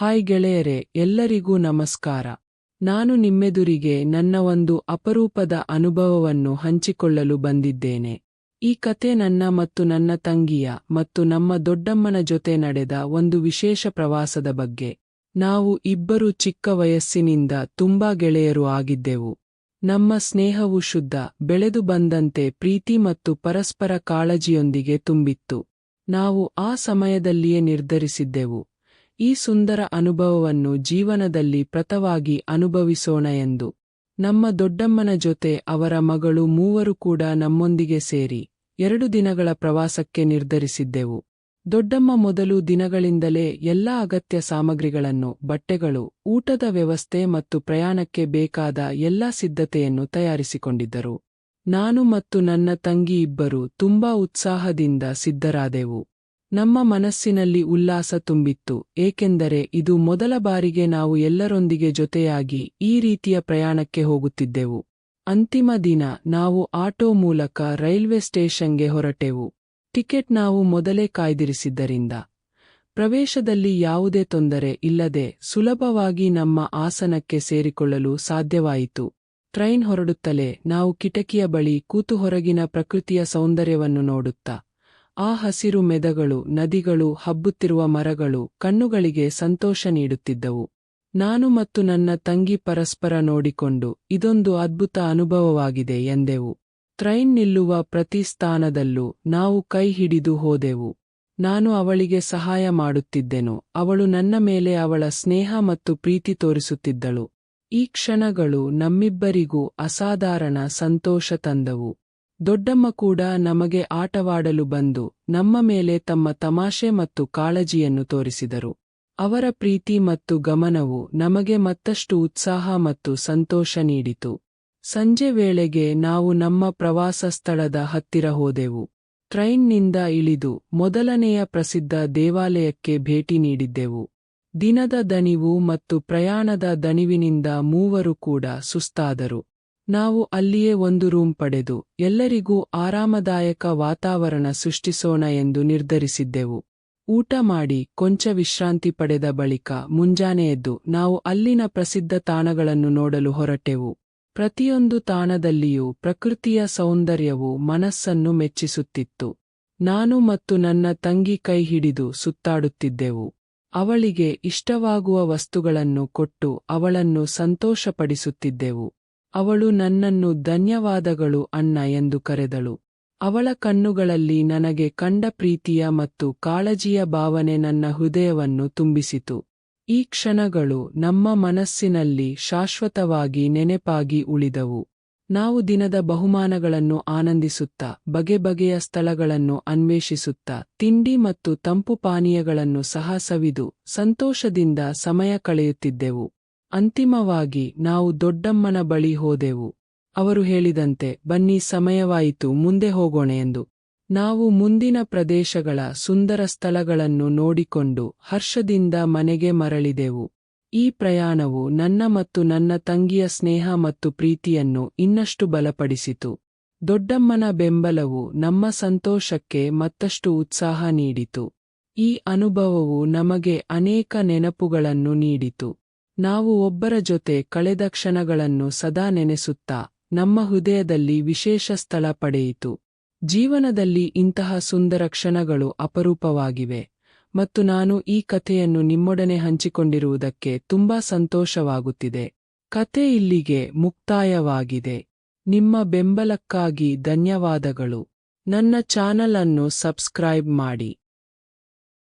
Hi ಗೆಳೆಯರೆ, ಎಲ್ಲರಿಗೂ ನಮಸ್ಕಾರ. ನಾನು ನಿಮ್ಮೆದುರಿಗೆ ನನ್ನ ಒಂದು ಅಪರೂಪದ ಅನುಭವವನ್ನು ಹಂಚಿಕೊಳ್ಳಲು ಬಂದಿದ್ದೇನೆ. ಈ ಕತೆ ನನ್ನ ಮತ್ತು ನನ್ನ ತಂಗಿಯ ಮತ್ತು ನಮ್ಮ ದೊಡ್ಡಮ್ಮನ ಜೊತೆ ನಡೆದ ಒಂದು ವಿಶೇಷ ಪ್ರವಾಸದ ಬಗ್ಗೆ. ನಾವು ಇಬ್ಬರು ಚಿಕ್ಕ ವಯಸ್ಸಿನಿಂದ ತುಂಬಾ ಗೆಳೆಯರು ಆಗಿದ್ದೆವು. ನಮ್ಮ ಸ್ನೇಹವು ಶುದ್ಧ, ಬೆಳೆದು ಬಂದಂತೆ ಪ್ರೀತಿ ಮತ್ತು ಪರಸ್ಪರ ಕಾಳಜಿಯೊಂದಿಗೆ ತುಂಬಿತ್ತು. ನಾವು ಆ ಸಮಯದಲ್ಲಿಯೇ ನಿರ್ಧರಿಸಿದ್ದೆವು. ಈ ಸುಂದರ ಅನುಭವವನ್ನು ಜೀವನದಲ್ಲಿ ಪ್ರತವಾಗಿ ಅನುಭವಿಸೋಣ ಎಂದು ನಮ್ಮ ದೊಡ್ಡಮ್ಮನ ಜೊತೆ ಅವರ ಮಗಳು ಮೂವರು ಕೂಡ ನಮ್ಮೊಂದಿಗೆ ಸೇರಿ ಎರಡು ದಿನಗಳ ಪ್ರವಾಸಕ್ಕೆ ನಿರ್ಧರಿಸಿದ್ದೆವು. ದೊಡ್ಡಮ್ಮ ಮೊದಲು ದಿನಗಳಿಂದಲೇ ಎಲ್ಲಾ ಅಗತ್ಯ ಸಾಮಗ್ರಿಗಳನ್ನು, ಬಟ್ಟೆಗಳು, ಊಟದ ವ್ಯವಸ್ಥೆ ಮತ್ತು ಪ್ರಯಾಣಕ್ಕೆ ಬೇಕಾದ ಎಲ್ಲಾ ಸಿದ್ಧತೆಯನ್ನು ತಯಾರಿಸಿಕೊಂಡಿದ್ದರು. ನಾನು ಮತ್ತು ನನ್ನ ತಂಗಿ ಇಬ್ಬರು ತುಂಬಾ ಉತ್ಸಾಹದಿಂದ ಸಿದ್ಧರಾದೆವು. ನಮ್ಮ ಮನಸ್ಸಿನಲ್ಲಿ ಉಲ್ಲಾಸ ತುಂಬಿತ್ತು, ಏಕೆಂದರೆ ಇದು ಮೊದಲ ಬಾರಿಗೆ ನಾವು ಎಲ್ಲರೊಂದಿಗೆ ಜೊತೆಯಾಗಿ ಈ ರೀತಿಯ ಪ್ರಯಾಣಕ್ಕೆ ಹೋಗುತ್ತಿದ್ದೆವು. ಅಂತಿಮ ದಿನ ನಾವು ಆಟೋ ಮೂಲಕ ರೈಲ್ವೆ ಸ್ಟೇಷನ್ಗೆ ಹೊರಟೆವು. ಟಿಕೆಟ್ ನಾವು ಮೊದಲೇ ಕಾಯ್ದಿರಿಸಿದ್ದರಿಂದ, ಪ್ರವೇಶದಲ್ಲಿ ಯಾವುದೇ ತೊಂದರೆ ಇಲ್ಲದೆ ಸುಲಭವಾಗಿ ನಮ್ಮ ಆಸನಕ್ಕೆ ಸೇರಿಕೊಳ್ಳಲು ಸಾಧ್ಯವಾಯಿತು. ಟ್ರೈನ್ ಹೊರಡುತ್ತಲೇ ನಾವು ಕಿಟಕಿಯ ಬಳಿ ಕೂತು ಹೊರಗಿನ ಪ್ರಕೃತಿಯ ಸೌಂದರ್ಯವನ್ನು ನೋಡುತ್ತಾ ಆ ಹಸಿರು ಮೆದಗಳು, ನದಿಗಳು, ಹಬ್ಬುತ್ತಿರುವ ಮರಗಳು ಕಣ್ಣುಗಳಿಗೆ ಸಂತೋಷ ನೀಡುತ್ತಿದ್ದವು. ನಾನು ಮತ್ತು ನನ್ನ ತಂಗಿ ಪರಸ್ಪರ ನೋಡಿಕೊಂಡು, ಇದೊಂದು ಅದ್ಭುತ ಅನುಭವವಾಗಿದೆ ಎಂದೆವು. ಟ್ರೈನ್ ನಿಲ್ಲುವ ಪ್ರತಿ ಸ್ಥಾನದಲ್ಲೂ ನಾವು ಕೈ ಹಿಡಿದು ಹೋದೆವು. ನಾನು ಅವಳಿಗೆ ಸಹಾಯ ಮಾಡುತ್ತಿದ್ದೆನು. ಅವಳು ನನ್ನ ಮೇಲೆ ಅವಳ ಸ್ನೇಹ ಮತ್ತು ಪ್ರೀತಿ ತೋರಿಸುತ್ತಿದ್ದಳು. ಈ ಕ್ಷಣಗಳು ನಮ್ಮಿಬ್ಬರಿಗೂ ಅಸಾಧಾರಣ ಸಂತೋಷ ತಂದವು. ದೊಡ್ಡಮ್ಮ ಕೂಡ ನಮಗೆ ಆಟವಾಡಲು ಬಂದು ನಮ್ಮ ಮೇಲೆ ತಮ್ಮ ತಮಾಷೆ ಮತ್ತು ಕಾಳಜಿಯನ್ನು ತೋರಿಸಿದರು. ಅವರ ಪ್ರೀತಿ ಮತ್ತು ಗಮನವು ನಮಗೆ ಮತ್ತಷ್ಟು ಉತ್ಸಾಹ ಮತ್ತು ಸಂತೋಷ ನೀಡಿತು. ಸಂಜೆ ವೇಳೆಗೆ ನಾವು ನಮ್ಮ ಪ್ರವಾಸ ಸ್ಥಳದ ಹತ್ತಿರ ಹೋದೆವು. ಟ್ರೈನ್ನಿಂದ ಇಳಿದು ಮೊದಲನೆಯ ಪ್ರಸಿದ್ಧ ದೇವಾಲಯಕ್ಕೆ ಭೇಟಿ ನೀಡಿದ್ದೆವು. ದಿನದ ದಣಿವು ಮತ್ತು ಪ್ರಯಾಣದ ದಣಿವಿನಿಂದ ಮೂವರು ಕೂಡ ಸುಸ್ತಾದರು. ನಾವು ಅಲ್ಲಿಯೇ ಒಂದು ರೂಮ್ ಪಡೆದು ಎಲ್ಲರಿಗೂ ಆರಾಮದಾಯಕ ವಾತಾವರಣ ಸೃಷ್ಟಿಸೋಣ ಎಂದು ನಿರ್ಧರಿಸಿದ್ದೆವು. ಊಟ ಮಾಡಿ ಕೊಂಚ ವಿಶ್ರಾಂತಿ ಪಡೆದ ಬಳಿಕ ಮುಂಜಾನೆ ಎದ್ದು ನಾವು ಅಲ್ಲಿನ ಪ್ರಸಿದ್ಧ ತಾಣಗಳನ್ನು ನೋಡಲು ಹೊರಟೆವು. ಪ್ರತಿಯೊಂದು ತಾಣದಲ್ಲಿಯೂ ಪ್ರಕೃತಿಯ ಸೌಂದರ್ಯವು ಮನಸ್ಸನ್ನು ಮೆಚ್ಚಿಸುತ್ತಿತ್ತು. ನಾನು ಮತ್ತು ನನ್ನ ತಂಗಿ ಕೈ ಹಿಡಿದು ಸುತ್ತಾಡುತ್ತಿದ್ದೆವು. ಅವಳಿಗೆ ಇಷ್ಟವಾಗುವ ವಸ್ತುಗಳನ್ನು ಕೊಟ್ಟು ಅವಳನ್ನು ಸಂತೋಷಪಡಿಸುತ್ತಿದ್ದೆವು. ಅವಳು ನನ್ನನ್ನು ಧನ್ಯವಾದಗಳು ಅಣ್ಣ ಎಂದು ಕರೆದಳು. ಅವಳ ಕಣ್ಣುಗಳಲ್ಲಿ ನನಗೆ ಕಂಡ ಪ್ರೀತಿಯ ಮತ್ತು ಕಾಳಜಿಯ ಭಾವನೆ ನನ್ನ ಹೃದಯವನ್ನು ತುಂಬಿಸಿತು. ಈ ಕ್ಷಣಗಳು ನಮ್ಮ ಮನಸ್ಸಿನಲ್ಲಿ ಶಾಶ್ವತವಾಗಿ ನೆನೆಪಾಗಿ ಉಳಿದವು. ನಾವು ದಿನದ ಬಹುಮಾನಗಳನ್ನು ಆನಂದಿಸುತ್ತಾ, ಬಗೆ ಬಗೆಯ ಸ್ಥಳಗಳನ್ನು ಅನ್ವೇಷಿಸುತ್ತಾ, ತಿಂಡಿ ಮತ್ತು ತಂಪು ಪಾನೀಯಗಳನ್ನು ಸಹ ಸವಿದು, ಸಂತೋಷದಿಂದ ಸಮಯ ಕಳೆಯುತ್ತಿದ್ದೆವು. ಅಂತಿಮವಾಗಿ ನಾವು ದೊಡ್ಡಮ್ಮನ ಬಳಿ ಹೋದೆವು. ಅವರು ಹೇಳಿದಂತೆ, ಬನ್ನಿ ಸಮಯವಾಯಿತು, ಮುಂದೆ ಹೋಗೋಣ ಎಂದು. ನಾವು ಮುಂದಿನ ಪ್ರದೇಶಗಳ ಸುಂದರ ಸ್ಥಳಗಳನ್ನು ನೋಡಿಕೊಂಡು ಹರ್ಷದಿಂದ ಮನೆಗೆ ಮರಳಿದೆವು. ಈ ಪ್ರಯಾಣವು ನನ್ನ ಮತ್ತು ನನ್ನ ತಂಗಿಯ ಸ್ನೇಹ ಮತ್ತು ಪ್ರೀತಿಯನ್ನು ಇನ್ನಷ್ಟು ಬಲಪಡಿಸಿತು. ದೊಡ್ಡಮ್ಮನ ಬೆಂಬಲವು ನಮ್ಮ ಸಂತೋಷಕ್ಕೆ ಮತ್ತಷ್ಟು ಉತ್ಸಾಹ ನೀಡಿತು. ಈ ಅನುಭವವು ನಮಗೆ ಅನೇಕ ನೆನಪುಗಳನ್ನು ನೀಡಿತು. ನಾವು ಒಬ್ಬರ ಜೊತೆ ಕಳೆದ ಕ್ಷಣಗಳನ್ನು ಸದಾ ನೆನೆಸುತ್ತಾ, ನಮ್ಮ ಹೃದಯದಲ್ಲಿ ವಿಶೇಷ ಸ್ಥಳ ಪಡೆಯಿತು. ಜೀವನದಲ್ಲಿ ಇಂತಹ ಸುಂದರ ಕ್ಷಣಗಳು ಅಪರೂಪವಾಗಿವೆ, ಮತ್ತು ನಾನು ಈ ಕಥೆಯನ್ನು ನಿಮ್ಮೊಡನೆ ಹಂಚಿಕೊಂಡಿರುವುದಕ್ಕೆ ತುಂಬಾ ಸಂತೋಷವಾಗುತ್ತಿದೆ. ಕತೆ ಇಲ್ಲಿಗೆ ಮುಕ್ತಾಯವಾಗಿದೆ. ನಿಮ್ಮ ಬೆಂಬಲಕ್ಕಾಗಿ ಧನ್ಯವಾದಗಳು. ನನ್ನ ಚಾನಲ್ ಅನ್ನು ಸಬ್ಸ್ಕ್ರೈಬ್ ಮಾಡಿ.